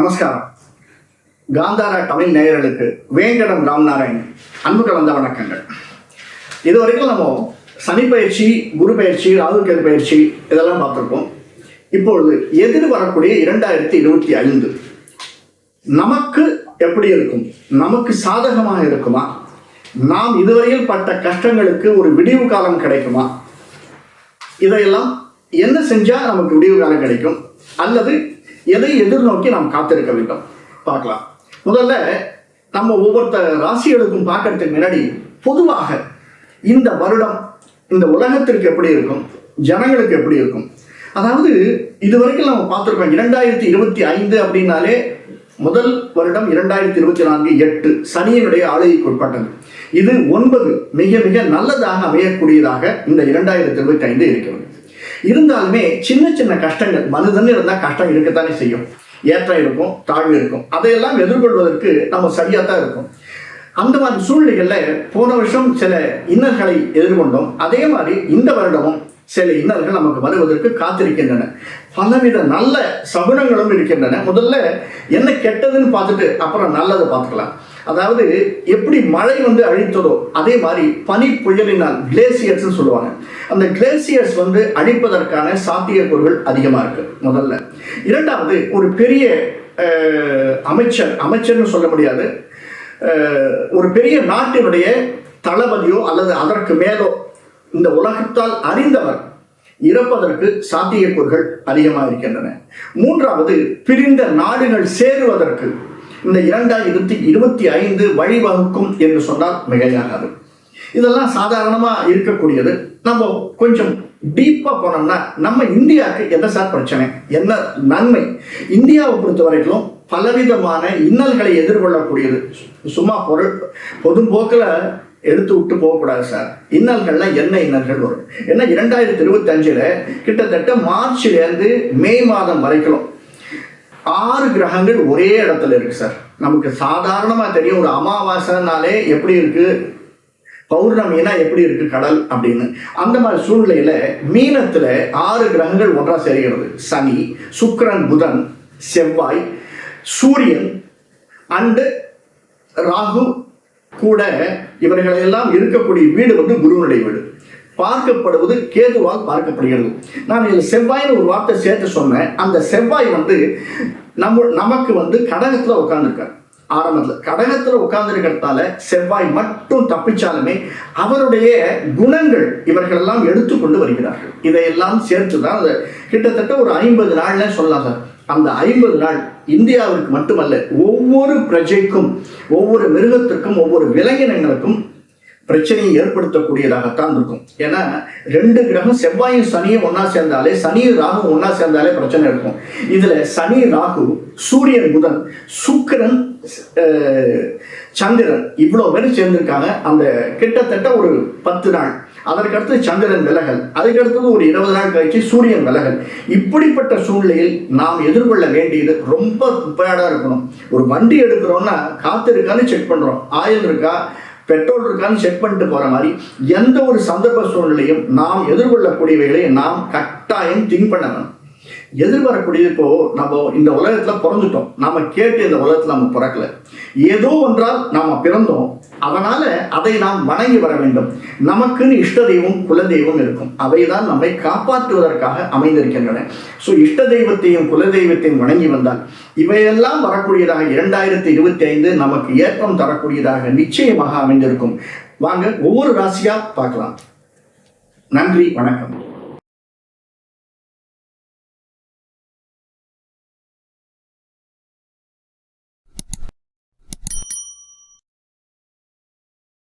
நமஸ்காரம். காந்தாரா தமிழ் நேயர்களுக்கு வேங்கடம் ராம்நாராயண் அன்பு கலந்த வணக்கங்கள். இது வரைக்கும் நம்ம சனி பயிற்சி குரு பயிற்சி ராகு பயிற்சி இதெல்லாம் பார்த்துருக்கோம் இப்பொழுது எதிர் வரக்கூடிய இரண்டாயிரத்தி இருபத்தி ஐந்து. நமக்கு எப்படி இருக்கும்? நமக்கு சாதகமாக இருக்குமா? நாம் இதுவரையில் பட்ட கஷ்டங்களுக்கு ஒரு விடிவு காலம் கிடைக்குமா? இதையெல்லாம் என்ன செஞ்சா நமக்கு விடிவு காலம் கிடைக்கும்? அல்லது எதை எதிர்நோக்கி நாம் காத்திருக்க வேண்டும்? பார்க்கலாம். முதல்ல நம்ம ஒவ்வொருத்த ராசிகளுக்கும் பார்க்கறதுக்கு முன்னாடி பொதுவாக இந்த வருடம் இந்த உலகத்திற்கு எப்படி இருக்கும்? ஜனங்களுக்கு எப்படி இருக்கும்? அதாவது இதுவரைக்கும் நம்ம பார்த்துருக்கோம் இரண்டாயிரத்தி இருபத்தி ஐந்து அப்படின்னாலே முதல் வருடம் இரண்டாயிரத்தி இருபத்தி நான்கு எட்டு சனியினுடைய ஆளுகைக்கு உட்பட்டது. இது ஒன்பது மிக மிக நல்லதாக அமையக்கூடியதாக இந்த இரண்டாயிரத்தி இருபத்தி ஐந்து இருக்கிறது. இருந்தாலுமே சின்ன சின்ன கஷ்டங்கள் மனிதன் இருந்தால் கஷ்டம் இருக்கத்தானே செய்யும். ஏற்றம் இருக்கும் தாழ்வு இருக்கும். அதையெல்லாம் எதிர்கொள்வதற்கு நம்ம சரியாக தான் இருக்கும். அந்த மாதிரி சூழ்நிலைகளில் போன வருஷம் சில இன்னல்களை எதிர்கொண்டோம். அதே மாதிரி இந்த வருடமும் சில இன்னல்கள் நமக்கு வருவதற்கு காத்திருக்கின்றன. பலவித நல்ல சகுனங்களும் இருக்கின்றன. முதல்ல என்ன கெட்டதுன்னு பார்த்துட்டு அப்புறம் நல்லதை பார்த்துக்கலாம். அதாவது எப்படி மழை வந்து அழித்ததோ அதே மாதிரி பனி புயலினால் கிளேசியர்ஸ் சொல்லுவாங்க. அந்த கிளேசியர்ஸ் வந்து அழிப்பதற்கான சாத்தியக்கூறுகள் அதிகமாக இருக்கு முதல்ல. இரண்டாவது ஒரு பெரிய அமைச்சர் அமைச்சர்னு சொல்ல முடியாது. ஒரு பெரிய நாட்டினுடைய தளபதியோ அல்லது அதற்கு மேலோ இந்த உலகத்தால் அறிந்தவர் இறப்பதற்கு சாத்தியக்கூறுகள் அதிகமாக இருக்கின்றன. மூன்றாவது பிரிந்த நாடுகள் சேருவதற்கு இந்த இரண்டாயிரத்தி இருபத்தி ஐந்து வழிவகுக்கும் என்று சொன்னால் மிகையாகாது. இதெல்லாம் சாதாரணமாக இருக்கக்கூடியது. நம்ம கொஞ்சம் டீப்பாக போனோம்னா நம்ம இந்தியாவுக்கு என்ன சார் பிரச்சனை? என்ன நன்மை? இந்தியாவை பொறுத்த வரைக்கும் பலவிதமான இன்னல்களை எதிர்கொள்ளக்கூடியது. சும்மா பொருள் பொதுபோக்கில் எடுத்து விட்டு போகக்கூடாது சார். இன்னல்கள்லாம் என்ன இன்னல்கள் வரும்? ஏன்னா இரண்டாயிரத்தி இருபத்தி கிட்டத்தட்ட மார்ச்லேருந்து மே மாதம் வரைக்கும் ஆறு கிரகங்கள் ஒரே இடத்துல இருக்கு சார். நமக்கு சாதாரணமாக தெரியும் ஒரு அமாவாசைனாலே எப்படி இருக்கு பௌர்ணமினா எப்படி இருக்கு கடல் அப்படின்னு. அந்த மாதிரி சூழ்நிலையில மீனத்துல ஆறு கிரகங்கள் ஒன்றா சேர்கிறது. சனி சுக்கரன் புதன் செவ்வாய் சூரியன் அண்டு ராகு கூட இவர்களெல்லாம் இருக்கக்கூடிய வீடு வந்து குருவனுடைய வீடு. பார்க்கப்படுவது கேதுவால் பார்க்கப்படுகிறது. நான் இதில் செவ்வாய்னு ஒரு வார்த்தை சேர்த்து சொன்னேன். அந்த செவ்வாய் வந்து நம்ம நமக்கு வந்து கடகத்தில் உட்காந்துருக்கார் ஆரம்பத்தில். கடகத்தில் உட்கார்ந்துருக்கிறதால செவ்வாய் மட்டும் தப்பிச்சாலுமே அவருடைய குணங்கள் இவர்களெல்லாம் எடுத்துக்கொண்டு வருகிறார்கள். இதையெல்லாம் சேர்த்து தான் கிட்டத்தட்ட ஒரு ஐம்பது நாள்ல சொல்லலாம் சார். அந்த ஐம்பது நாள் இந்தியாவிற்கு மட்டுமல்ல ஒவ்வொரு பிரஜைக்கும் ஒவ்வொரு மிருகத்திற்கும் ஒவ்வொரு விலங்கினங்களுக்கும் பிரச்சனையை ஏற்படுத்தக்கூடியதாகத்தான் இருக்கும். ஏன்னா ரெண்டு கிரகம் செவ்வாயும் சனியும் ஒன்னா சேர்ந்தாலே சனியும் ராகும் ஒன்னா சேர்ந்தாலே பிரச்சனை இருக்கும். இதுல சனி ராகு சூரியன் புதன் சுக்கிரன் சந்திரன் இவ்வளோ பேர் சேர்ந்திருக்காங்க. அந்த கிட்டத்தட்ட ஒரு பத்து நாள். அதற்கடுத்து சந்திரன் விலகல். அதுக்கடுத்தது ஒரு இருபது நாள் கழிச்சு சூரியன் விலகல். இப்படிப்பட்ட சூழ்நிலையில் நாம் எதிர்கொள்ள வேண்டியது ரொம்ப ப்ரிப்பேர்டாக இருக்கணும். ஒரு வண்டி எடுக்கிறோம்னா காத்து இருக்கான்னு செக் பண்றோம். ஆயில் இருக்கா? பெட்ரோல் இருக்கான்னு செக் பண்ணிட்டு போற மாதிரி எந்த ஒரு சந்தர்ப்ப சூழ்நிலையும் நாம் எதிர்கொள்ளக்கூடியவைகளை நாம் கட்டாயம் திங்க் பண்ண வேணும். எதிர்வரக்கூடியது இப்போ நம்ம இந்த உலகத்துல பிறந்துட்டோம். நாம கேட்டு இந்த உலகத்துல நம்ம பிறக்கல. ஏதோ ஒன்றால் நாம பிறந்தோம். அதனால அதை நாம் வணங்கி வர வேண்டும். நமக்குன்னு இஷ்ட தெய்வம் குல தெய்வம் இருக்கும். அவைதான் நம்மை காப்பாற்றுவதற்காக அமைந்திருக்கின்றன. ஸோ இஷ்ட தெய்வத்தையும் குல தெய்வத்தையும் வணங்கி வந்தால் இவையெல்லாம் வரக்கூடியதாக இரண்டாயிரத்தி இருபத்தி ஐந்து நமக்கு ஏற்றம் தரக்கூடியதாக நிச்சயமாக அமைந்திருக்கும். வாங்க ஒவ்வொரு ராசியா பார்க்கலாம். நன்றி வணக்கம்.